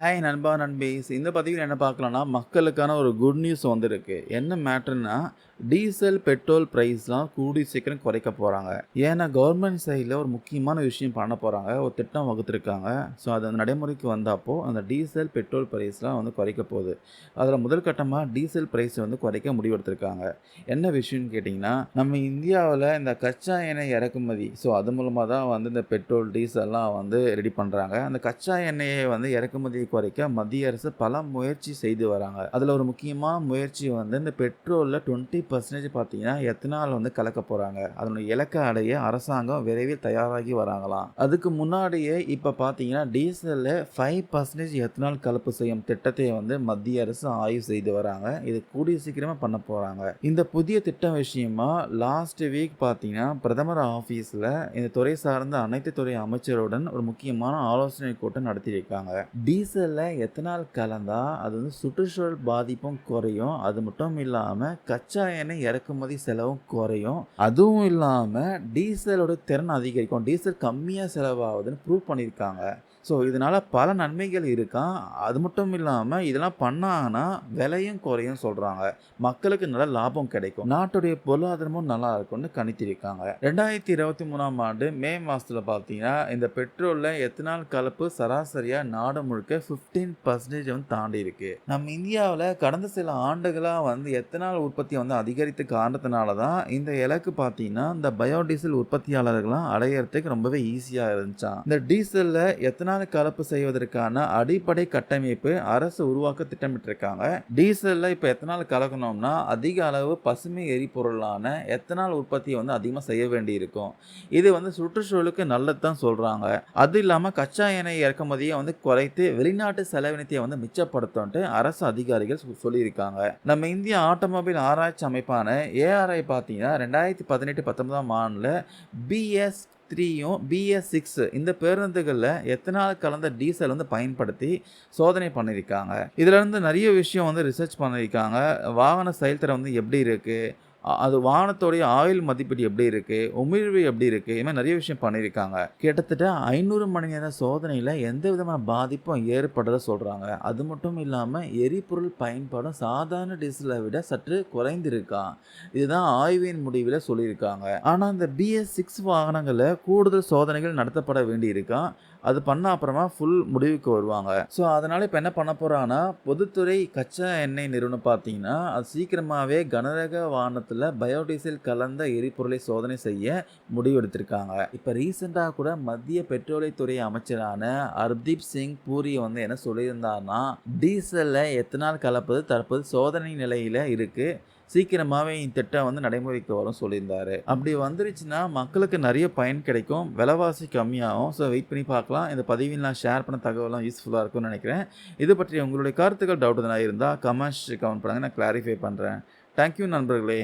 Hi நண்பா நண்பீஸ் இந்த பதிவில் என்ன பார்க்கலாம்னா மக்களுக்கான ஒரு குட் நியூஸ் வந்திருக்கு. என்ன மேட்ருன்னா டீசல் பெட்ரோல் ப்ரைஸ்லாம் கூடி சீக்கிரம் குறைக்க போகிறாங்க ஏன்னா கவர்மெண்ட் சைடில் ஒரு முக்கியமான விஷயம் பண்ண போகிறாங்க ஒரு திட்டம் வகுத்துருக்காங்க. ஸோ அது அந்த நடைமுறைக்கு வந்தப்போ அந்த டீசல் பெட்ரோல் ப்ரைஸ்லாம் வந்து குறைக்க போகுது. அதில் முதல் கட்டமாக டீசல் ப்ரைஸ் வந்து குறைக்க முடிவெடுத்திருக்காங்க என்ன விஷயம்னு கேட்டிங்கன்னா நம்ம இந்தியாவில் இந்த கச்சா எண்ணெய் இறக்குமதி ஸோ அது மூலமாக தான் வந்து இந்த பெட்ரோல் டீசல்லாம் வந்து ரெடி பண்ணுறாங்க அந்த கச்சா எண்ணெயை வந்து இறக்குமதி குறைக்க மத்திய அரசு பல முயற்சி செய்து வராங்க. அதில் ஒரு முக்கியமான முயற்சி வந்து இந்த பெட்ரோலில் டுவெண்ட்டி பர்சன்டேஜ் பார்த்தீங்கன்னா எத்தனால் வந்து கலக்க போகிறாங்க அதனுடைய இலக்கை அடைய அரசாங்கம் விரைவில் தயாராகி வராங்களாம். அதுக்கு முன்னாடியே இப்போ பார்த்தீங்கன்னா டீசலில் ஃபைவ் பர்சன்டேஜ் எத்தனால் கலப்பு செய்யும் திட்டத்தை வந்து மத்திய அரசு ஆய்வு செய்து வராங்க. இது கூடிய சீக்கிரமாக பண்ண போகிறாங்க இந்த புதிய திட்டம் விஷயமா லாஸ்ட் வீக் பார்த்தீங்கன்னா பிரதமர் ஆஃபீஸில் இந்த துறை சார்ந்த அனைத்து துறை அமைச்சருடன் ஒரு முக்கியமான ஆலோசனை கூட்டம் நடத்தியிருக்காங்க. டீசல் டீசலில் எத்தனால் கலந்தால் அது வந்து சுற்றுச்சூழல் பாதிப்பும் குறையும். அது மட்டும் இல்லாமல் கச்சா எண்ணெய் இறக்குமதி செலவும் குறையும். அதுவும் இல்லாமல் டீசலோட திறன் அதிகரிக்கும். டீசல் கம்மியாக செலவாகுதுன்னு ப்ரூவ் பண்ணியிருக்காங்க. ஸோ இதனால் பல நன்மைகள் இருக்கான் அது மட்டும் இல்லாமல் இதெல்லாம் பண்ணாங்கன்னா விலையும் குறையும் சொல்கிறாங்க மக்களுக்கு நல்ல லாபம் கிடைக்கும். நாட்டுடைய பொருளாதாரமும் நல்லா இருக்கும்னு கணித்திருக்காங்க. ரெண்டாயிரத்தி இருபத்தி மூணாம் ஆண்டு மே மாதத்தில் பார்த்தீங்கன்னா இந்த பெட்ரோலில் எத்தனால் கலப்பு? சராசரியாக நாடு முழுக்க ஃபிஃப்டீன் பர்சன்டேஜ் வந்து தாண்டி இருக்கு. நம்ம இந்தியாவில் கடந்த சில ஆண்டுகளாக வந்து எத்தனால் உற்பத்தி வந்து அதிகரித்த காரணத்தினால தான் இந்த இலக்கு பார்த்தீங்கன்னா இந்த பயோடீசல் உற்பத்தியாளர்கள்லாம் அடையிறதுக்கு ரொம்பவே ஈஸியாக இருந்துச்சான் இந்த டீசலில் எத்தனால் கலப்பு செய்வதற்கான அடிப்படை கட்டமைப்பு அரசு உருவாக்க திட்டமிட்டிருக்காங்க. டீசலில் இப்போ எத்தனால் கலக்கணும்னா அதிக அளவு பசுமை எரிபொருளான எத்தனால் உற்பத்தியை வந்து அதிகமாக செய்ய வேண்டியிருக்கும். இது வந்து சுற்றுச்சூழலுக்கு நல்லது தான் சொல்கிறாங்க அது இல்லாமல் கச்சா எண்ணெய் இறக்குமதியை வந்து குறைத்து வெளிநாட்டு வெளிநாட்டு செலவினத்தை வந்து மிச்சப்படுத்தும்ட்டு அரசு அதிகாரிகள் சொ- சொல்லியிருக்காங்க. நம்ம இந்திய ஆட்டோமொபைல் ஆராய்ச்சி அமைப்பான ஏஆர்ஐ பார்த்தீங்கன்னா ரெண்டாயிரத்தி பதினெட்டு பத்தொன்பதாம் ஆண்டில் பிஎஸ் த்ரீயும் பிஎஸ் சிக்ஸ் இந்த பேருந்துகளில் எத்தனால் கலந்த டீசல் வந்து பயன்படுத்தி சோதனை பண்ணியிருக்காங்க. இதுல இருந்து நிறைய விஷயம் வந்து ரிசர்ச் பண்ணியிருக்காங்க. வாகன செயல்திறன் வந்து எப்படி இருக்குது அது வாகனத்தோடைய ஆயில் மதிப்பீடு எப்படி இருக்குது உமிழ்வு எப்படி இருக்குது இது மாதிரி நிறைய விஷயம் பண்ணியிருக்காங்க. கிட்டத்தட்ட ஐநூறு மணி நேர சோதனையில் எந்த விதமான பாதிப்பும் ஏற்படுறத சொல்கிறாங்க அது மட்டும் இல்லாமல் எரிபொருள் பயன்பாடும் சாதாரண டீசலை விட சற்று குறைந்திருக்கா? இதுதான் ஆய்வின் முடிவில் சொல்லியிருக்காங்க. ஆனால் இந்த பிஎஸ் சிக்ஸ் வாகனங்களில் கூடுதல் சோதனைகள் நடத்தப்பட வேண்டியிருக்கா? அது பண்ண அப்புறமா ஃபுல் முடிவுக்கு வருவாங்க. ஸோ அதனால் இப்போ என்ன பண்ண போகிறாங்கன்னா பொதுத்துறை கச்சா எண்ணெய் நிறுவனம் பார்த்தீங்கன்னா அது சீக்கிரமாகவே கனரக வாகனத்தில் பயோடீசல் கலந்த எரிபொருளை சோதனை செய்ய முடிவெடுத்திருக்காங்க. இப்போ ரீசெண்டாக கூட மத்திய பெட்ரோலியத்துறை அமைச்சரான ஹர்தீப் சிங் பூரி வந்து என்ன சொல்லியிருந்தாருன்னா டீசலில் எத்தனால் கலப்பது தற்போது சோதனை நிலையில் இருக்குது சீக்கிரமாகவே இந்த திட்டம் வந்து நடைமுறைக்கு வரும் சொல்லியிருந்தாரு. அப்படி வந்துருச்சுன்னா மக்களுக்கு நிறைய பயன் கிடைக்கும். விலைவாசி கம்மியாகும். ஸோ வெயிட் பண்ணி பார்க்கலாம். இந்த பதிவில் நான் ஷேர் பண்ண தகவலாம் யூஸ்ஃபுல்லாக இருக்கும்னு நினைக்கிறேன். இது பற்றி உங்களுடைய கருத்துக்கள் டவுட் எதனா இருந்தால் கமெண்ட்ஸ் கவுண்ட் பண்ணுங்கள் நான் கிளாரிஃபை பண்ணுறேன் தேங்க்யூ நண்பர்களே.